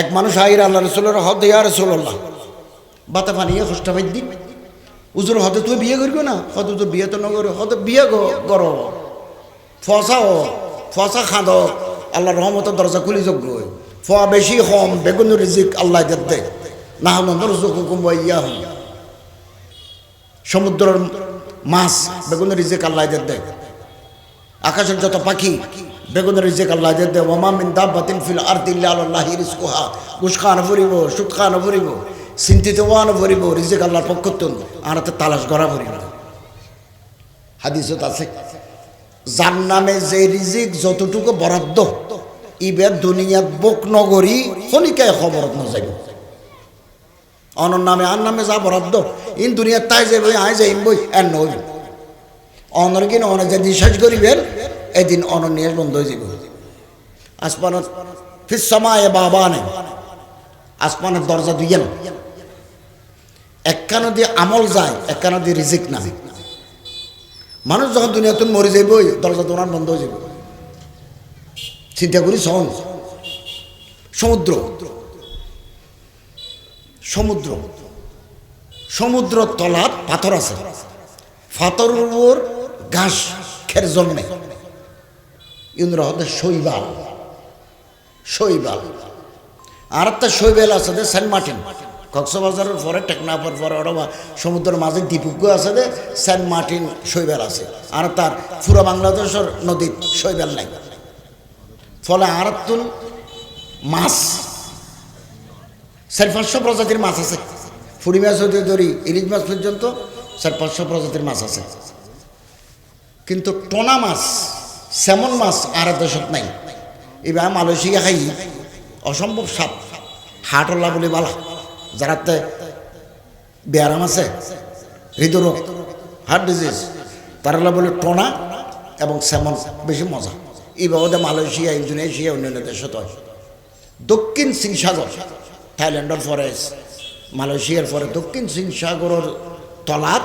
এক মানুষ আইর আল্লাহ রসুলের হদ, ইয়া রসুল্লাহ বাতা পানিয়ে কষ্ট পাই দিন উজুর হতে তুই বিয়ে করবি না? হতে তো বিয়ে তো নগর হতে বিয়ে কর ফসা হ ফসা খাঁদ। আল্লাহ রহমতের দরজা খুলি যোগ্য। ফোয়া বেশি হম, বেগুন রিজিক আল্লাহ দে। না হুকুম ইয়া হম সমুদ্রের মাছ, বেগুন রিজিক আল্লাহ দে। আকাশের যত পাখি বেগুন রিজিক আল্লাহ দে ওমা মিন দাব্বাতিন ফিল আরদিল্লা আল্লাহ রিজকুহা। ঘুষ খান ভরিব সুদ খান ভরিব, চিন্তিত ওয়ান ভরিব, রিজিক আল্লাহর পক্ষতুন আর হাতে তালাশ করা ভরিব হাদিসত আছে, যার নামে যে রিজিক যতটুকু বরাদ্দ, ইবে দুনিয়াত বুক নগরী খনিকায় খবরত নযাইব অনর নামে আর নামে যা বরাদ্দ, ইন দুনিয়াত তাই যাইব, আই যাইম বই, আর নই অনর কিন অনে যে বিশ্বাস করিবেন এদিন অনর নিয়ে বন্ধ হয়ে যাব। আসমানত ফিস সমায় বাবা নেই আসমানের দরজা দুইয়েন একখানো দিয়ে আমল যায়, একখানো দিয়ে রিজিক নামে মানুষ যখন দুনিয়াতুন মরে যাইবই, দরজা দোনার বন্ধ হয়ে যাব। চিন্তা করি সহন সমুদ্র। সমুদ্র। সমুদ্র তলার পাথর আছে। উপর ঘাস খের জন্মে। ইন্দ্র হতে শৈবাল শৈবাল। আর একটা শৈবাল আছে যে সেন্ট মার্টিন। কক্সবাজারের পরে, টেকনাফের পরে ওরা সমুদ্রের মাঝে দ্বীপজ্ঞ আছে যে সেন্ট মার্টিন শৈবাল আছে। আর তার পুরো বাংলাদেশের নদীর শৈবাল নাই। ফলে আর মাছ, চার পাঁচশো প্রজাতির মাছ আছে। ফুড়ি মাছ হতে ধরি, ইলিশ মাছ পর্যন্ত চার পাঁচশো প্রজাতির মাছ আছে। কিন্তু টোনা মাছ স্যামন মাছ আর দেশত নাই। এবার মালয়েশিয়া খাই অসম্ভব সাপ হাটল্লা বলে বালা যারাতে ব্যায়াম আছে হৃদরোগ হার্ট ডিজিজ তারা বলে টোনা এবং স্যামন বেশি মজা। এই বাবদে মালয়েশিয়া ইন্দোনেশিয়া অন্যান্য দেশত হয়। দক্ষিণ সিংসাগর থাইল্যান্ডের পরে মালয়েশিয়ার পরে দক্ষিণ সিংসাগরের তলাত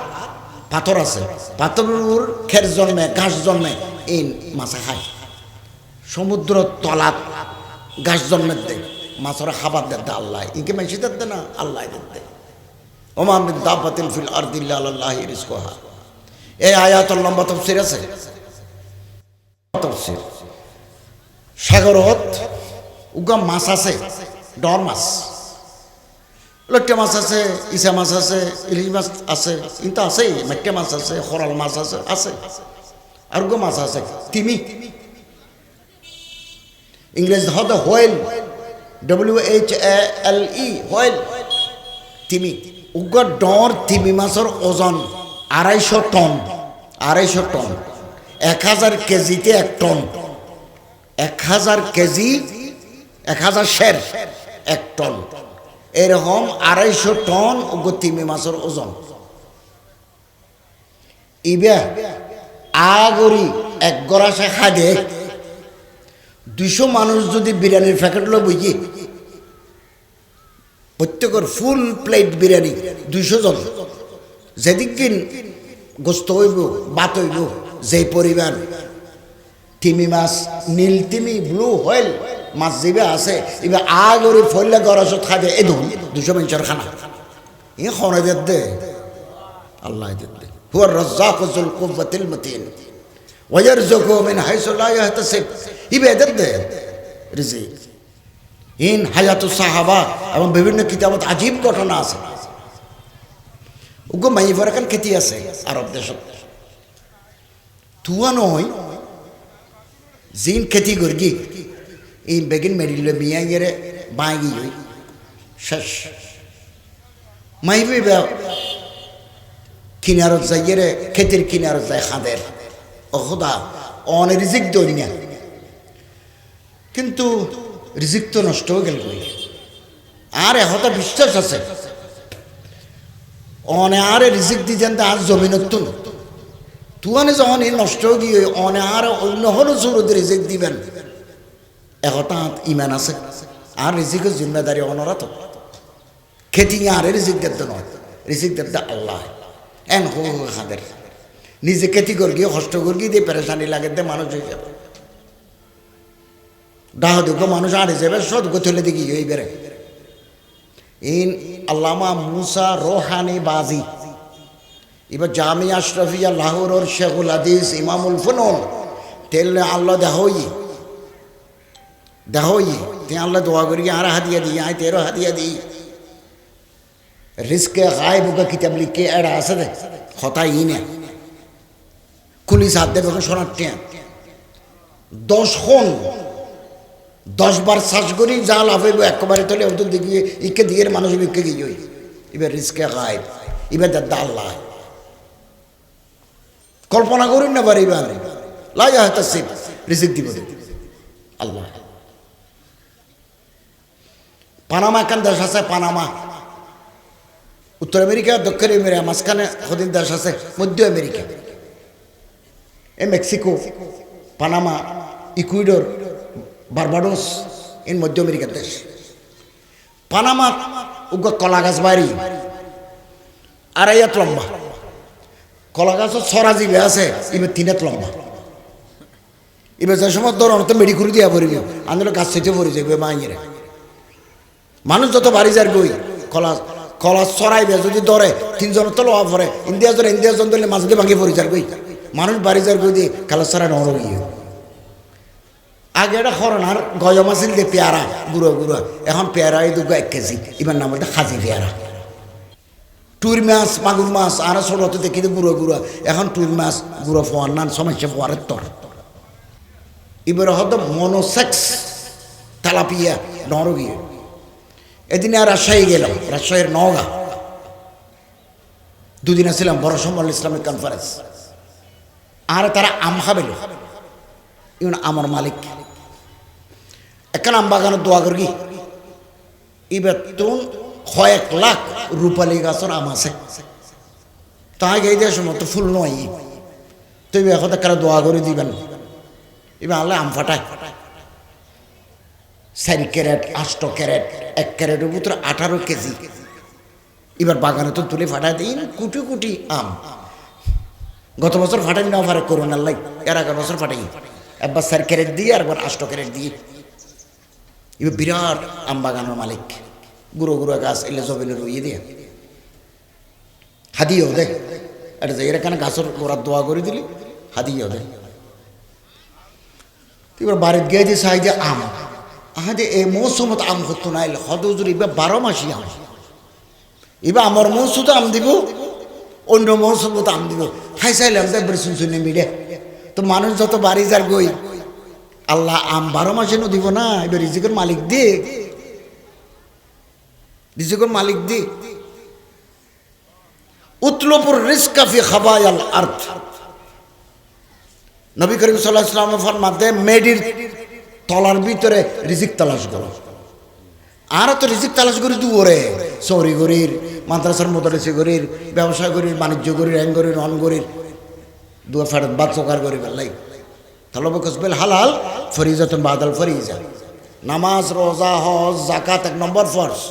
পাথর আছে। পাথরের খের জন্মে ঘাস জন্মে। এই মাছে খায় সমুদ্র তলাত ঘাস জন্মের দে মাছের খাবার দেয় আল্লাহ। ইনকে মেশি দে না, আল্লাহ দে। ওমামিন দাবাতিল ফিল আরদিল্লা আল্লাহ রিজকুহা। এই আয়াতর লম্বা তফসির আছে? তফসির সাগরত উগা মাছ আছে ডর মাছ। লট্টে মাছ আছে ইসা মাছ আছে, ইলিশ মাছ আছে কিন্তু আছে মেট্টে মাছ আছে খরাল মাছ আছে আছে। আর মাছ আছে তিমি ইংরেজ হদ whale W H L E whale তিমি উগ্র ডর তিমি মাছের ওজন আড়াইশো টন আড়াইশো টন এক হাজার কেজিতে এক টন এক হাজার কেজি, এক হাজার শের, এক টন এরকম আড়াইশো টন উগ্র তিমি মাছের ওজন ইবে আগরি এক গড়াসে খাদে দুইশো মানুষ যদি বিরিয়ানির প্যাকেট লো বুঝি প্রত্যেকের ফুল প্লেট বিরিয়ানি, দুইশো জন। যেদিন গোস্ত হইব বাত হইব যে পরিমাণ। তিমি মাছ, নীল তিমি ব্লু হোয়েল মাছ যেবে আছে, এবার আগরে ফলে গরসত দে। এই ধরুন দুশো মানুষের খানা। এ দে দে। আল্লাহ দে। দে হুয়ার রাজ্জাক যুল কুওয়াতিল মতিন ওয়ারযুকু মিন হাইসু লা ইয়াহতাসিব ইবে দে দে রিজিক ইন হায়াতু সাহাবা এবং বিভিন্ন কিতাবত আজীব ঘটনা আছে উগো মাই ফরাকান খেতি আছে আরব দেশত তুয়া নয় জিন খেতি করগি এই বেগিন মেরিলে মিয়া গেরে বাঁগি হই শেষ মাইবে কিনারত যাই গেরে খেতির কিনারত যায় খাদের। অহদা অনে রিজিক দই না কিন্তু রিজিক তো নষ্ট হয়ে গেল আর এহতা বিশ্বাস আছে। অনে আরে রিজিক দিতেন তা আর জমিনত তুয়ানে যখন এই নষ্ট গিয়ে, অনে আর অন্য হলো জরুরি রিজিক দিবেন। একতা ইমান আছে। আর রিজিকের জিম্মেদারি অনরা তো খেতি আর রিজিক দেব নয়। রিজিক দেব আল্লাহ। এন হো খাদের। নিজে খেতি করি কষ্ট করি দিয়ে পেরেশানি লাগে, দে মানুষ হয়ে যাবে। ডাহ দুঃখ মানুষ আড়ে যাবে সদ গথলে দেখি এই বেড়ে ইন আল্লামা মুসা রোহানি বাজি। এবার জামি আশরফিয়া লাহোর শেখুল হাদিস ইমামুল ফুনুন, তেল আল্লাহ দেহই। দেহই, তে আল্লাহ দোয়া করি, আর হাদিয়া দিই, আয় তেরো হাদিয়া দিই। রিস্কে গায়েব হোক, কিতাব লিখে এরা আছে দে হতাই ই না। পুলিশ হাত দেবে সোনার টিয়া। দশ খন, দশ বার শ্বাস করি, যা লাভ হইব, একবারে তোলে ওদের দেখি ইকে দিয়ে মানুষ বিকে গিয়ে এবার রিস্কে গায়েব, এবার দাদা আল্লাহ কল্পনা করুন না পারি এবার লাই হয়তো সে রিজিক দিব আল্লাহ। পানামা একখান দেশ আছে? পানামা। উত্তর আমেরিকা, দক্ষিণ আমেরিকা, মাঝখানে হদিন দেশ আছে, মধ্য আমেরিকা। এ মেক্সিকো, পানামা, ইকুইডর, বারবাডোস ইন মধ্য আমেরিকার দেশ। পানামা উগ্র কলা গাছ বাড়ি আড়াইয়াত লম্বা। কলা গাছও ছড়া জিবে আছে এবার তিনাত লম্বা। এবার যে সময় ধরুন তো মেডি করে দিয়া পড়িব আন্দোলন গাছ থেকে পড়ে যাবে মাইয়েরা মানুষ যত বাড়ি যার গই কলা কলা চড়াইবে যদি ধরে তিনজন তো লোয়া পরে ইন্ডিয়া জন ইন্ডিয়া জন ধরলে মাঝে ভাঙি পড়ে যার গই মানুষ বাড়ি যার গই দিয়ে কালা চড়াই নর আগে এটা খরনার গজম আছিল যে পেয়ারা, গুঁড়ো গুঁড়ো। এখন পেয়ারা এই দুগো এক কেজি এবার নাম হচ্ছে খাজি পেয়ারা। টুর মাছ, মাগুর মাছ, আর ছোট দেখি তো গুঁড়ো গুঁড়ো। এখন টুর মাছ, গুঁড়ো ফোয়ার নান সমস্যা ফোয়ারের তর। এবার হয়তো মনোসেক্স তেলাপিয়া নরগিয়ে এদিনে আর রাজশাহী গেলাম, রাজশাহীর নওগাঁ। দুদিন ছিলাম বড় সম্বল ইসলামিক কনফারেন্স আর তারা আম খাবেল ইউন আমার মালিক। একখান আম বাগানের দোয়া করি। এবার তুন কয়েক লাখ রূপালি গাছের আম আছে। তাই গেই দিয়ে সময় তো ফুল নয়। তুই এখন একটা দোয়া করে দিবেন। এবার আল্লাহ আম ফাটায়। চারি ক্যারেট, আষ্ট ক্যারেট। এক ক্যারেটের ভিতরে আঠারো কেজি। এবার বাগানে তো তুলে ফাটাই দিই কুটি কুটি আম। গত বছর ফাটাই না পারে করোনার লাই, এর আগের বছর ফাটাই। একবার চার ক্যারেট দিয়ে, আর একবার আষ্ট ক্যারেট দিয়ে। এবার বিরাট আম বাগানের মালিক। গুঁড়ো গুঁড়ো গাছ, এলে জমিনে রুইয়ে দিয়ে। হাদিয়েও দে। এটা যে এখানে গাছের গোড়ার দোয়া করে দিলি হাদিয়েও দে। এবার বাড়িতে গিয়ে দিয়ে সাই দিয়ে আম। আহাদে এই মৌসুমত আম হতো না হদুজুর এবার বারো মাসি আম। এবার আমার মৌসুমত আম দিব, অন্য মৌসুমত আম দিব। খাই চাইলাম তো এবার শুন মিলে তো মানুষ যত বাড়ি যার গই, আল্লাহ আম বারো মাসে নো দিব না, এবার রিজিকের মালিক দে। রিজিকের মালিক দি। উতলপুর রিস্কাফি খাবায়াল আর্থ। নবী করিম সাল্লাহ ইসলামের ফরমাতে মেডির তলার ভিতরে রিজিক তালাশ করো। আর তো রিজিক তালাশ করি দু ওরে। চৌরি গরির মাদ্রাসার মদরেসি গরির ব্যবসা গরির বাণিজ্য গরির অ্যাং গরির অন গরির দু ফেরত বাদ চোকার গরিব তাহলে কসবেল হালাল ফরিজাতুন বাদাল ফরিজা। নামাজ, রোজা, হজ জাকাত এক নম্বর ফরজ।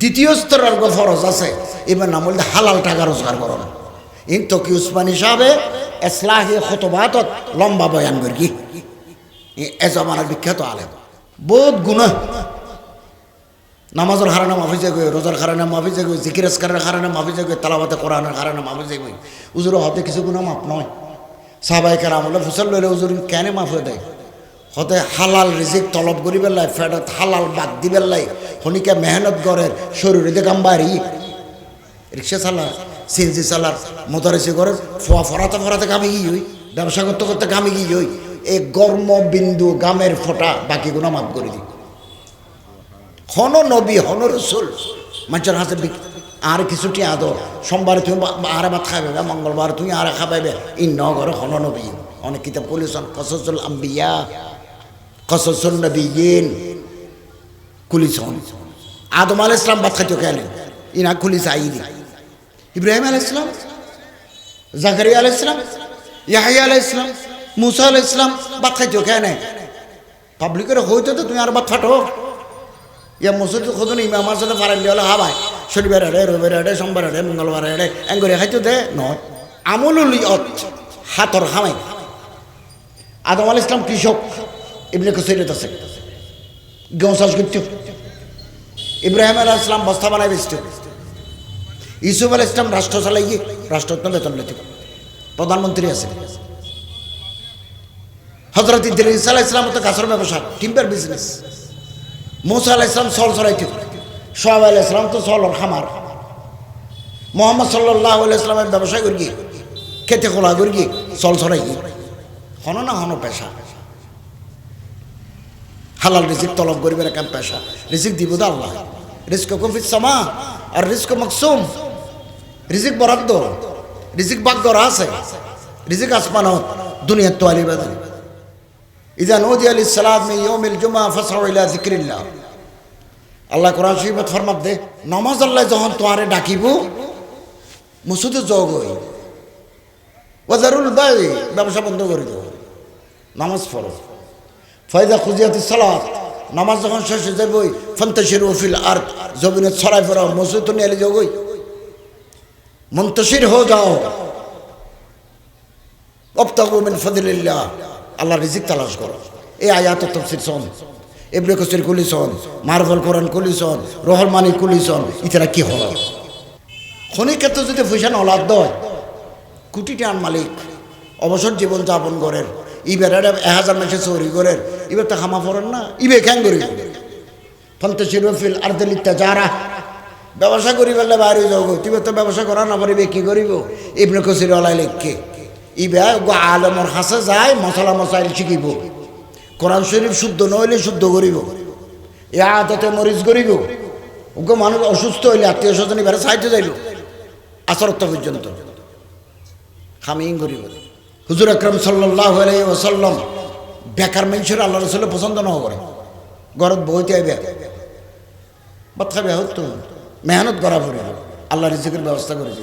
দ্বিতীয় স্তরের ফরজ আছে। এবার নাম বলতে হালাল টাকা রোজগার করো না। ইন তকি উসমানী সাহেবে এসলাহি খতবাতত লম্বা বয়ান করি এ জমানার বিখ্যাত আলেম। বহুত গুণ। নামাজের মাফি যাগৈ রোজার হারানা মাফি যাগৈ জিকির হারানা মাফি যাগৈ তালাবাতে কোরআনের হারানা মাফি যাগৈ উজুর হতে কিছু গুণ মাফ নয় সাহবাই কারাম হলে ফুসল লইলে উজুর কেন মাফ হয়ে দেয় হতে হালাল রিজিক তলব করি পেলাই ফেরত হালাল বাদ দি পেলাই, শনিকে মেহনত করের শরীরে দেখাম বাড়ি রিক্সা চালার সিএনজি চালার মোটরেসি করে ফোয়া ফরাতে ফরাতে কামে গিয়ে হই ব্যবসা করতে করতে কামে গিয়ে হই এই গর্ম বিন্দু গামের ফোটা, বাকিগুলো মাফ করে দিই হন নবী, হন রসুল। মানুষের হাতে আর কিছুটি আদো সোমবারে তুমি আর ভাত খাবে মঙ্গলবার তুমি আরে খাবাইবে। ই নগর হন নবী। অনেক কিতাব কলিসন কসসুল আম্বিয়া, কসসুল নবীন কুলিসন আদম আল ইসলাম ভাত খাইতে খেলেন ইনা কুলিস আইনি ইব্রাহিম আল ইসলাম জাকারিয়া আল ইসলাম ইয়াহিয়া আল ইসলাম মুসা আল ইসলাম ভাত খাইতে খেয়ে পাবলিকের হইতে তো তুমি আর ভাত ফাটো ইয়া মসজিদ খোদন ইমাম আসলে ফারাইলি হলে হা ভাই। শনিবার এড়ে রবিবার এড়ে সোমবার এড়ে মঙ্গলবার এড়ে এঙ্গরে খাইতে দে। নয়। আমলুল ইয়ত, হাতর হামাই। আদম আল ইসলাম কৃষক, ইবনে কসিরত আছে। গেউ চাষ করত। ইব্রাহিম আলাহ ইসলাম বস্তা বানাই বেচত। ইসুফ আল ইসলাম রাষ্ট্র চালাই গিয়ে রাষ্ট্রত্ন বেতন লেত প্রধানমন্ত্রী আছে। হজরত ইদ্রিস আলাহ ইসলাম তো গাছের ব্যবসা টিম্পের বিজনেস মুসা আলাহ ইসলাম সল চড়াইত। সোহাব আলাহ ইসলাম তো সলর খামার। মোহাম্মদ সাল্লাহ ইসলামের ব্যবসা করি খেতে খোলা করি চল চড়াই। হন না হন পেশা। হালাল রিজিক তলব করিবার একটা পেশা। রিজিক দিব তো আল্লাহ। রিস্ক কফিস সামা, আর রিস্ক মকসুম। রিজিক বরাদ্দ। রিজিক ভাগ্য আছে। রিজিক আসমানত, দুনিয়ার তো আলী ইদা নদী আলী সালাদ মে ইয়মিল জুমা ফসাউ ইলা যিকরিল্লাহ আল্লাহ কোরআন শরীফত ফরমাত দে, নমাজ আল্লাহ যখন তোয়ারে ডাকিব মসুদে যোগ হই। ওয়াজারুল বাই ব্যবসা বন্ধ করে দেব নামাজ পড়ো। ফয়দা খুজিয়াতি সালাত, নামাজ যখন শেষ হয়ে যাবই ফন্তশির ওফিল আর জমিনে ছড়াই পড়াও মসজিদ তো নিয়ে যাবই মন্তশির হয়ে যাও। অপ্তাগু মিন ফদিলিল্লাহ। আল্লাহ রিজিক তালাশ করো। এই আয়াত তফসির সন এবনে কসির কুলিসন মার্ভল কোরআন কুলিসন রহল মানি কুলিসন ইতারা কি হল? খনির ক্ষেত্রে যদি পয়সা নলাদ দয় কোটি টান মালিক, অবসর জীবন যাপন করেন, ইবের এক হাজার মাসে চৌরি করেন, ইবের তো খামা পড়েন না, ইবে খ্যাং করি? ফন্তশির ফিল আর দিলিতা যারা ব্যবসা করি বললে বাইরে যাও তুমি তো ব্যবসা করা না পারিবে, কি করিব? ইবনে কসির ওলাই লেখকে আলমর হাসে যায়, মশলা মশাইল শিখিব কোরআন শরীফ শুদ্ধ নইলে শুদ্ধ করিব। এ আদতে মরিচ করিব। ওকে মানুষ অসুস্থ হইলে আত্মীয় স্বজন এবারে সাহায্য যাইল আসরত্ব পর্যন্ত। খামিং করিব। হুজুর আকরম সাল্লাহ ওসাল্লাম বেকার মানুষের আল্লাহ রসুল পছন্দ ন করে। ঘরত বইতে আইবে। বাচ্চা বেহত তো মেহনত করা পড়ে। আল্লাহ রিজিকের ব্যবস্থা করেছে।